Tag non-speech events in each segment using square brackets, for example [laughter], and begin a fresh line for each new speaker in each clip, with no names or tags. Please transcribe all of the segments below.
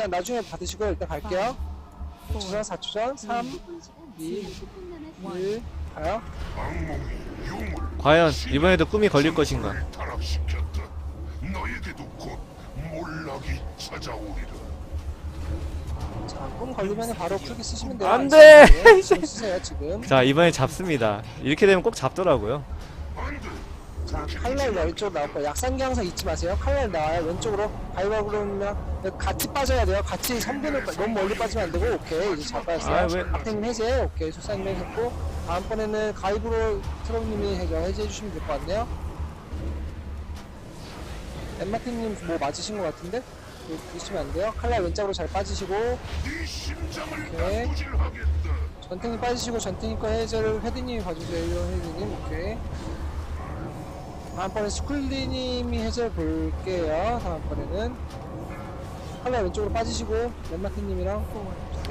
일단 나중에 받으시고요. 일단 갈게요. 5초전, 4초전, 3, 2, 1, 가요.
과연 이번에도 꿈이 걸릴 것인가?
타락시켰다. 너에게도 곧 몰락이 찾아오리라.
자, 꿈 걸리면 바로 쿨기 쓰시면 돼요.
안 돼!
네, 지금 쓰세요, 지금.
자 이번에 잡습니다. 이렇게 되면 꼭 잡더라고요.
자, 칼날 왼쪽 나올 거예요. 약상기 항상 잊지 마세요. 칼날 나와요. 왼쪽으로 가위바위보 그러면 같이 빠져야 돼요. 같이 선분을 빠- 너무 멀리 빠지면 안 되고 오케이 이제 잘 빠졌어요.
아, 왜-
박태님 해제 오케이 소사님 해제했고 다음번에는 가위브로 트럼님이 해제 해제해 주시면 될 것 같네요. 엠마틴님 뭐 맞으신 것 같은데 그러시면 안 돼요. 칼날 왼쪽으로 잘 빠지시고
네 심장을
오케이. 전탱이 빠지시고 전탱이 거 해제를 헤드님이 봐주세요. 헤드님 오케이. 다음번에 스쿨리님이 해제 볼게요. 다음번에는 칼라 왼쪽으로 빠지시고 렌마티님이랑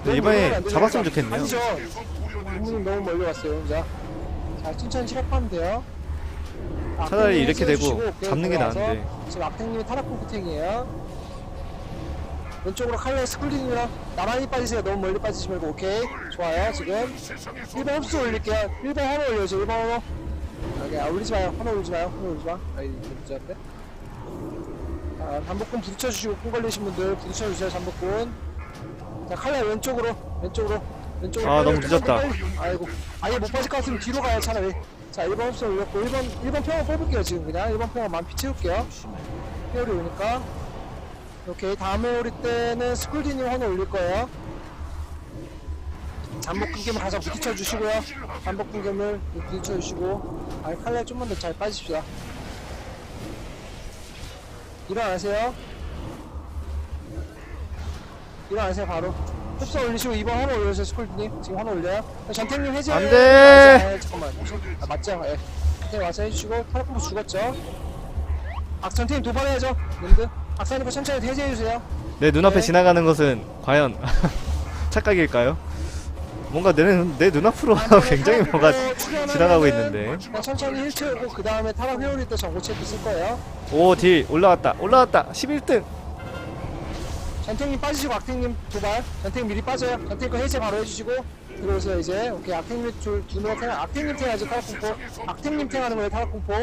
네, 이번에 잡았으면 좋겠네요.
아니죠. 부모님 너무 멀리 왔어요. 자, 자 천천히 실업하면 돼요.
차라리
악탱님
이렇게 되고 잡는 게 나은데.
지금 악탱님이 타락공포탱이에요. 왼쪽으로 칼라 스쿨리님이랑 나란히 빠지세요. 너무 멀리 빠지지 말고 오케이 좋아요 지금.
세상에서
1번 흡수 올릴게요. 1번 하나 올려줘. 1번 하나. 오케이, 아, 올리지 마요. 하나 올리지 마요. 하나 올리지 마. 아, 이거 문제인데. 아, 반복근 부딪혀주시고, 콩 걸리신 분들 부딪혀주세요, 반복근. 자, 칼날 왼쪽으로, 왼쪽으로, 왼쪽으로.
아,
빨리,
너무 늦었다.
빨리, 빨리. 아이고, 아예 못 빠질 것 같으면 뒤로 가요, 차라리. 자, 1번 흡수 올렸고, 1번, 1번 평화 뽑을게요, 지금 그냥. 1번 평화 만피 채울게요. 회오리 오니까. 오케이, 다음에 오릴 때는 스쿨디님 하나 올릴 거예요. 잠복 끊김을 가서 부딪혀 주시고요. 잠복 끊김을 부딪혀 주시고, 아 칼날 좀만 더 잘 빠집시다. 일어나세요. 일어나세요 바로. 흡수 올리시고 2번 하나 올려주세요 스쿨님 지금 하나 올려요. 전탱님 해제.
안 돼!
아, 잠깐만. 아, 맞죠? 예. 네 와서 해주시고 타락콤보 죽었죠. 아 전탱님 도발해야죠. 랜드. 악사니까 천천히 해제해주세요.
내 눈앞에
네.
지나가는 것은 과연 [laughs] 착각일까요? 뭔가 내, 눈- 내 눈앞으로 굉장히 뭐가 지나가고 있는데
그냥 천천히 힐 채우고 그 다음에 타락 회오리 때 전고 체크 쓸 거예요.
오딜 올라왔다 올라왔다 11등
전탱님 빠지시고 악탱님 도발. 전탱 미리 빠져요. 전탱 거 해제 바로 해주시고 들어오세요 이제. 오케이 악탱님 둘 두명 탱. 악탱님 탱하죠 타락 공포. 악탱님 탱하는 거예요 타락 공포.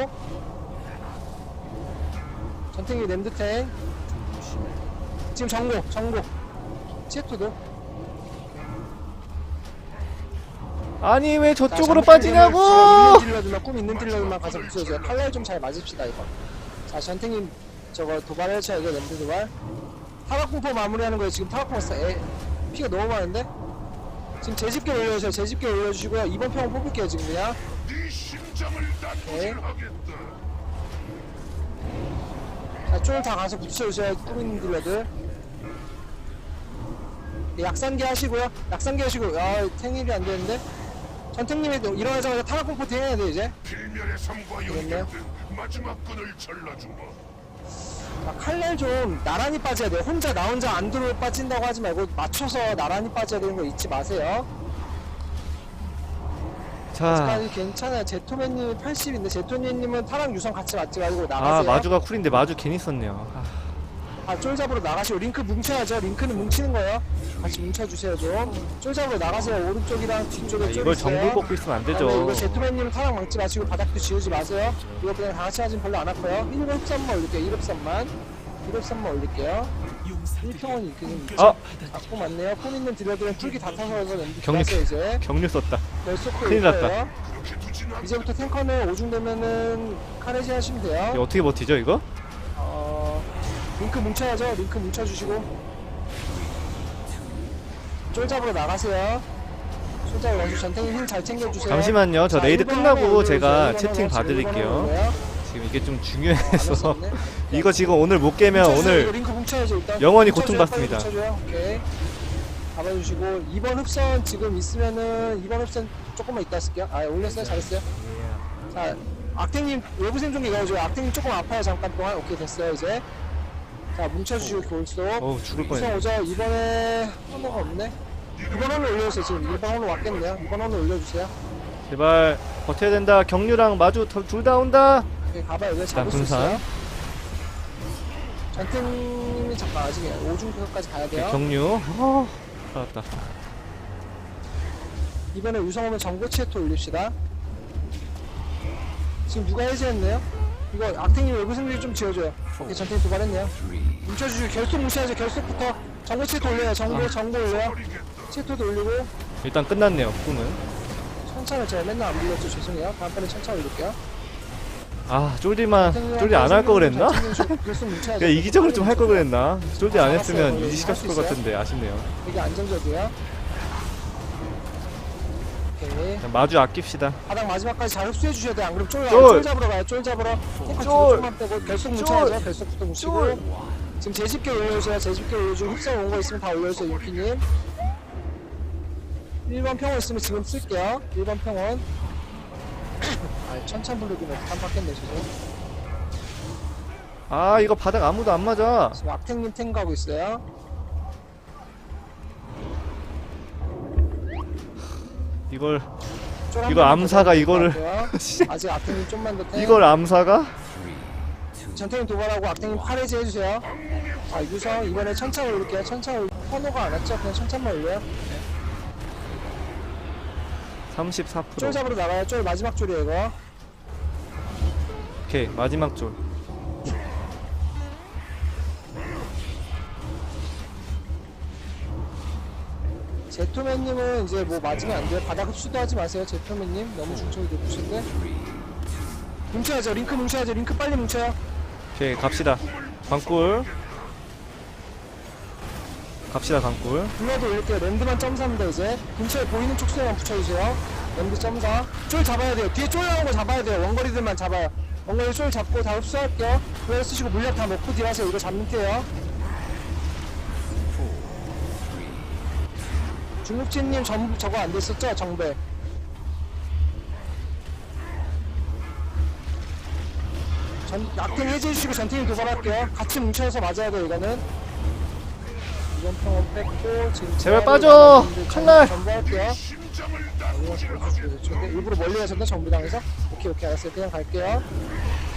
전탱이 램드 탱. 지금 정고 정고. 치에토도.
아니 왜
자,
저쪽으로 빠지냐고
있는 딜러들만 꿈 있는 딜러들만 가서 붙여주세요. 칼날 좀 잘 맞읍시다 이거. 자 전탱님 저거 도발을 쳐야 돼 램드 도발. 타락공포 마무리하는 거예요. 지금 타락공포 사- 에, 피가 너무 많은데. 지금 재집게 올려주세요. 재집게 올려주시고요. 이번 평은 뽑을게요 지금 그냥.
네.
자, 쪽을 다 가서 붙여주세요. 꿈 있는 딜러들. 네, 약산기 하시고요. 약산기 하시고, 아, 탱일이 안 되는데. 전탱님이 일어나자마자 타락 공포 대해야 돼, 이제.
필멸의 삶과. 연결된 마지막 끈을 잘라주마.
자, 칼날 좀 나란히 빠져야 돼요. 혼자, 나 혼자 안 들어 빠진다고 하지 말고, 맞춰서 나란히 빠져야 되는 거 잊지 마세요.
자
아니, 괜찮아요. 제토맨님이 80인데, 제토맨님은 타락 유성 같이 맞지 말고 나가세요.
아 마주가 쿨인데 마주 괜히 썼네요 아,
아, 쫄잡으로 나가시고 링크 뭉쳐야죠. 링크는 뭉치는 거예요. 같이 뭉쳐주세요 좀. 쫄잡으로 나가세요. 오른쪽이랑 뒤쪽에
아,
쫄
이걸
있어요.
정글 뽑고 있으면 안 되죠
그다음에 이거 제트맨님 타락 막지 마시고 바닥도 지우지 마세요. 이거 그냥 다 같이 하진 별로 안 아파요. 1급 3만 올릴게요. 1급 3만. 1급 3만 올릴게요. 1평은 이렇게
좀어
작고 많네요. 폼 있는 딜러들은 풀기 다 타서 렌드
경력.
요 이제.
경류 썼다
멸속도
큰일
올
났다.
이제부터 탱커는 오중 되면은 카레지 하시면 돼요.
이거 어떻게 버티죠 이거?
어, 링크 뭉쳐야죠. 링크 뭉쳐주시고. 쫄잡으로 나가세요. 쫄잡으로 가서 전탱이 힐 잘 챙겨주세요.
잠시만요 저
자,
레이드 끝나고 제가. 채팅 봐드릴게요. 지금 이게
좀안
중요해서
왔었네. [laughs]
이거 지금 오늘 못 깨면
뭉쳐주세요.
오늘
이거 링크 뭉쳐야죠 일단.
영원히. 고통받습니다.
잡아주시고 2번 흡선 지금 있으면은 2번 흡선 조금만 이따 쓸게요. 아 올렸어요 잘했어요. 자 악탱님 외부 생존 이거죠. 악탱님 조금 아파요 잠깐 동안. 오케이 됐어요 이제. 자 뭉쳐주시고 골속.
어우 죽을 뻔했네
오죠. 이번에 헌호가 없네. 이번 헌호 올려주세요. 지금 이번 헌호 왔겠네요. 이번 헌호 올려주세요.
제발 버텨야 된다 경류랑 마주 둘 다 온다
오케이, 가봐요. 왜 잡을 수
분산.
있어요? 전탱님이 잠깐 아직 오중표까지 가야 돼요.
경류. 어, 살았다.
이번에 오면 정보치에토 올립시다. 지금 누가 해제했네요? 이거 악탱이 외부 승리 좀 지어줘요. 이게 전탱이 도발했네요. 뭉쳐주시고 결속 무시하죠. 결속부터 정보치에토 올려요. 정보 정보 올려요. 치에토도 올리고
일단 끝났네요. 꿈은.
천천히 제가 맨날 안 불렀죠. 죄송해요. 다음번에 천천히 올릴게요.
아 쫄디만 쫄디 안할거 그랬나?
결속 [laughs] 뭉쳐야죠.
그냥 이기적으로 좀 할 걸 그랬나? 쫄디 안 했으면 유지시켰을 것 같은데 아쉽네요.
되게 안정적이에요. 오케이.
그냥 마주 아낍시다.
바닥 마지막까지 잘 흡수해 주셔야 돼요. 안 그러면 쫄,
쫄!
쫄 잡으러 가요. 쫄 잡으러. 탱커
쫄!
빼고 결속
쫄!
뭉쳐야죠. 결속부터 뭉치고.
쫄!
지금 제집게 올려주세요. 제집게 올려주고 흡성 온거 있으면 다 올려주세요. 윤피님. 1번 평원 있으면 지금 쓸게요. 1번 평원. 아, 천천 부르기는 깜빡했네, 지금.
아 이거 바닥 아무도 안 맞아.
지금 악탱님 탱 가고 있어요.
이걸 이거 암사가
더
이거를-. [laughs]
아직 악탱님 좀만 더 탱.
이걸 암사가?
전탱님 도발하고 악탱님 팔해제 해주세요. 아 유성 이번에 천천히 올릴게요. 천천히 올... 번호가 안 왔죠? 그냥 천천만 올려요.
34%.
쫄 잡으러 나가요. 쫄 마지막 줄이에요 이거.
오케이 마지막 쫄.
제토맨님은 이제 뭐 맞으면 안 돼요. 바닥 흡수도 하지 마세요. 제토맨님 너무 중점이 높으신데. 뭉쳐야죠. 링크 뭉쳐야죠. 링크 빨리 뭉쳐요.
오케이 갑시다. 광꿀. 갑시다 광꿀.
블러드 올릴게요. 랜드만 점사입니다 이제. 근처에 보이는 촉수에만 붙여주세요. 랜드 점사. 쫄 잡아야 돼요. 뒤에 쫄 나온 거 잡아야 돼요. 원거리들만 잡아요. 원거리 쫄 잡고 다 흡수할게요. 블러드 쓰시고 물약 다 먹고 딜하세요. 이거 잡는 게요. 중국진님 전부 저거 안 됐었죠? 정배. 전, 악행 해제해주시고 전팀이 도발할게요. 같이 뭉쳐서 맞아야 돼요, 이거는. 이번 평원 뺐고, 지금.
제발 빠져! 칼날!
전부 할게요.
심장을
근데 일부러 멀리 가셨나 정비당에서? 오케이 오케이 알았어요 그냥 갈게요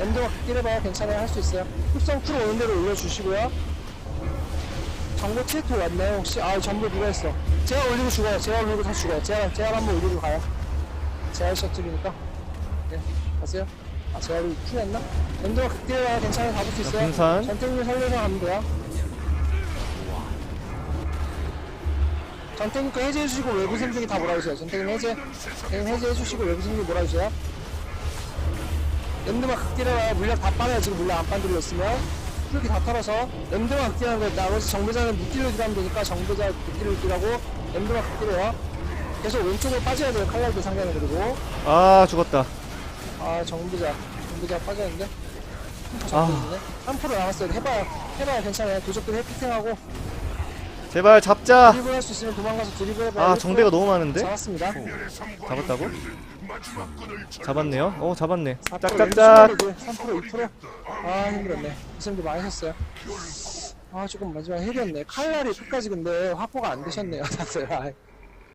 엔드가 끼려봐요 괜찮아요 할 수 있어요 흡성 풀 오는 대로 올려주시고요 정보 7토 왔나요 혹시? 아 전부 누가 했어 제가 올리고 죽어요 제가 올리고 다 죽어요 제가 제가 한번 올리고 가요 제가 셔틀이니까 네 가세요 아 제가 올리고 풀 했나? 엔드가 극딜해봐요 괜찮아요 잡을 수 있어요
분산.
전탱님 살려서 가면 돼요 전탱님 거 해제해 주시고 외부 생중이 다 몰아주세요 전탱님 해제 그냥 해제해 주시고 외부 승리 몰아주세요. 랜드만 극딜해봐요. 물약 다 빠져요. 지금 물약 안 빠지고 있으면. 이렇게 다 털어서 랜드만 극딜하는 거예요. 나머지 정배자는 무딜로 딜하면 되니까 정배자 무딜로 딜하고 랜드만 극딜해요. 계속 왼쪽으로 빠져야 돼요. 칼날도 상대는 그리고.
아 죽었다.
아 정배자. 정배자 빠졌는데.
아.
아. 3% 남았어요. 해봐요. 해봐요. 괜찮아요. 도적들 해피팅하고
제발 잡자.
드리블 할 수 있으면 도망가서 드리블 해봐요.
아 정대가 너무 많은데?
잡았습니다.
잡았다고?
마지막
잡았네요. 어 잡았네.
4%,
짝짝짝.
3% 2%. 아 힘들었네. 선생님도 많이 하셨어요. 아 조금 마지막에 헬이었네. 칼날이 끝까지 근데 확보가 안 되셨네요 다들. 아,